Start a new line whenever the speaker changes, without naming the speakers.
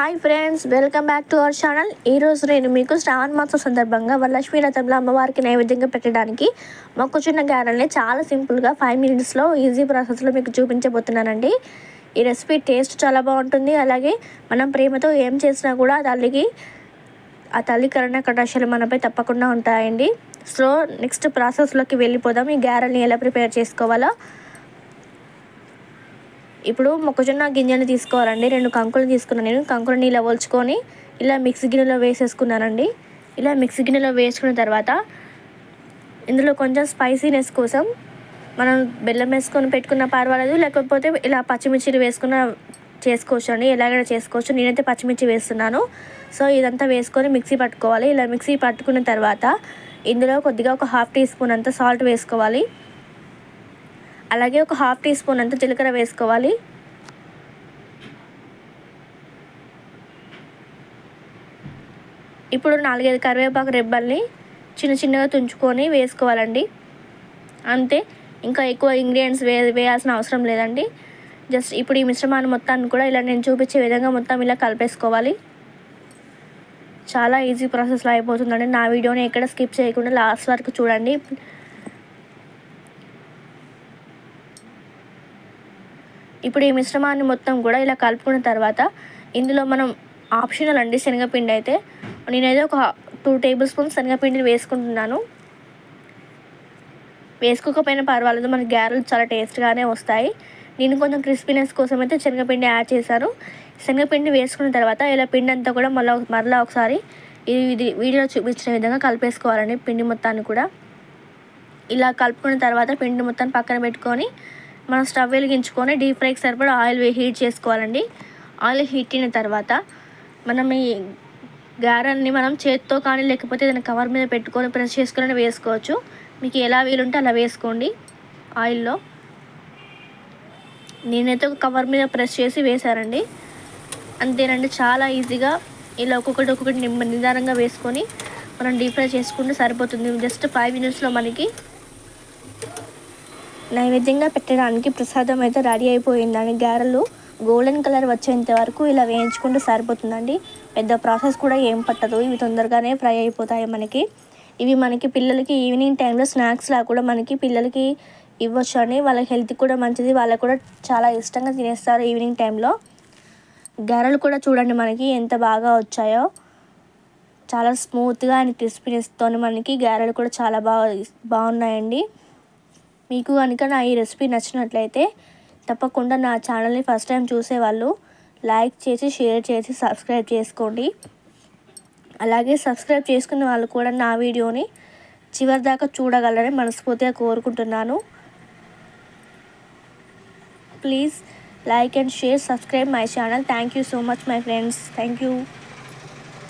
Hi friends welcome back to our channel ఈరోజు నేను మీకు శ్రావణ మాసం సందర్భంగా వరలక్ష్మీ రథంలో అమ్మవారికి నైవేద్యంగా పెట్టడానికి మొక్కచున్న గారెల్ని చాలా సింపుల్గా ఫైవ్ మినిట్స్లో ఈజీ ప్రాసెస్లో మీకు చూపించబోతున్నానండి. ఈ రెసిపీ టేస్ట్ చాలా బాగుంటుంది. అలాగే మనం ప్రేమతో ఏం చేసినా కూడా ఆ తల్లికి ఆ తల్లి కరణ కటాశాలు మనపై తప్పకుండా ఉంటాయండి. సో నెక్స్ట్ ప్రాసెస్లోకి వెళ్ళిపోదాం. ఈ గారెల్ని ఎలా ప్రిపేర్ చేసుకోవాలో ఇప్పుడు మొక్కజొన్న గింజలు తీసుకోవాలండి. రెండు కంకులు తీసుకున్నాను నేను. కంకులు ఇలా ఒలుచుకొని ఇలా మిక్సీ గిన్నెలో వేసేసుకున్నానండి. ఇలా మిక్సీ గిన్నెలో వేసుకున్న తర్వాత ఇందులో కొంచెం స్పైసీనెస్ కోసం మనం బెల్లం వేసుకొని పెట్టుకున్న పర్వాలేదు. లేకపోతే ఇలా పచ్చిమిర్చిలు వేసుకున్న చేసుకోవచ్చు అండి. ఎలాగైనా చేసుకోవచ్చు. నేనైతే పచ్చిమిర్చి వేస్తున్నాను. సో ఇదంతా వేసుకొని మిక్సీ పట్టుకోవాలి. ఇలా మిక్సీ పట్టుకున్న తర్వాత ఇందులో కొద్దిగా ఒక హాఫ్ టీ స్పూన్ అంత సాల్ట్ వేసుకోవాలి. అలాగే ఒక హాఫ్ టీ స్పూన్ అంత జీలకర్ర వేసుకోవాలి. ఇప్పుడు నాలుగైదు కరివేపాకు రెబ్బల్ని చిన్న చిన్నగా తుంచుకొని వేసుకోవాలండి. అంతే ఇంకా ఎక్కువ ఇంగ్రీడియంట్స్ వే వేయాల్సిన అవసరం లేదండి. జస్ట్ ఇప్పుడు ఈ మిశ్రమాన్ని మొత్తాన్ని కూడా ఇలా నేను చూపించే విధంగా మొత్తం ఇలా కలిపేసుకోవాలి. చాలా ఈజీ ప్రాసెస్లో అయిపోతుందండి. నా వీడియోని ఎక్కడ స్కిప్ చేయకుండా లాస్ట్ వరకు చూడండి. ఇప్పుడు ఈ మిశ్రమాన్ని మొత్తం కూడా ఇలా కలుపుకున్న తర్వాత ఇందులో మనం ఆప్షనల్ అండి శనగపిండి అయితే. నేనైతే ఒక టూ టేబుల్ స్పూన్స్ శనగపిండిని వేసుకుంటున్నాను. వేసుకోకపోయినా పర్వాలేదు మన గ్యారెలు చాలా టేస్ట్గానే వస్తాయి. నేను కొంచెం క్రిస్పీనెస్ కోసం అయితే శనగపిండి యాడ్ చేశాను. శనగపిండి వేసుకున్న తర్వాత ఇలా పిండి అంతా కూడా మళ్ళీ మరలా ఒకసారి ఇది వీడియోలో చూపించిన విధంగా కలిపేసుకోవాలండి పిండి మొత్తాన్ని కూడా. ఇలా కలుపుకున్న తర్వాత పిండి మొత్తాన్ని పక్కన పెట్టుకొని మనం స్టవ్ వెలిగించుకొని డీప్ ఫ్రైకి సరిపడా ఆయిల్ హీట్ చేసుకోవాలండి. ఆయిల్ హీట్ అయిన తర్వాత మనం ఈ గారెల్ని మనం చేతితో కానీ లేకపోతే ఏదైనా కవర్ మీద పెట్టుకొని ప్రెస్ చేసుకొని వేసుకోవచ్చు. మీకు ఎలా వీలుంటే అలా వేసుకోండి ఆయిల్లో. నేనైతే ఒక కవర్ మీద ప్రెస్ చేసి వేశారండి అంతేనండి చాలా ఈజీగా ఇలా ఒక్కొక్కటి ఒక్కొక్కటి నిదానంగా వేసుకొని మనం డీప్ ఫ్రై చేసుకుంటే సరిపోతుంది. జస్ట్ ఫైవ్ మినిట్స్లో మనకి నైవేద్యంగా పెట్టడానికి ప్రసాదం అయితే రెడీ అయిపోయిందండి. గారెలు గోల్డెన్ కలర్ వచ్చేంత వరకు ఇలా వేయించుకుంటే సరిపోతుందండి. పెద్ద ప్రాసెస్ కూడా ఏం పట్టదు. ఇవి తొందరగానే ఫ్రై అయిపోతాయి మనకి. ఇవి మనకి పిల్లలకి ఈవినింగ్ టైంలో స్నాక్స్లా కూడా మనకి పిల్లలకి ఇవ్వచ్చు అని వాళ్ళ హెల్త్ కూడా మంచిది. వాళ్ళకు కూడా చాలా ఇష్టంగా తినేస్తారు ఈవినింగ్ టైంలో. గారెలు కూడా చూడండి మనకి ఎంత బాగా వచ్చాయో. చాలా స్మూత్గా అండ్ క్రిస్పీనెస్తో మనకి గారెలు కూడా చాలా బాగా బాగున్నాయండి. మీకు కనుక నా ఈ రెసిపీ నచ్చినట్లయితే తప్పకుండా నా ఛానల్ని ఫస్ట్ టైం చూసేవాళ్ళు లైక్ చేసి షేర్ చేసి సబ్స్క్రైబ్ చేసుకోండి. అలాగే సబ్స్క్రైబ్ చేసుకున్న వాళ్ళు కూడా నా వీడియోని చివరి దాకా చూడగలరని మనస్ఫూర్తిగా కోరుకుంటున్నాను. Please like and share subscribe my channel. Thank you so much my friends. Thank you.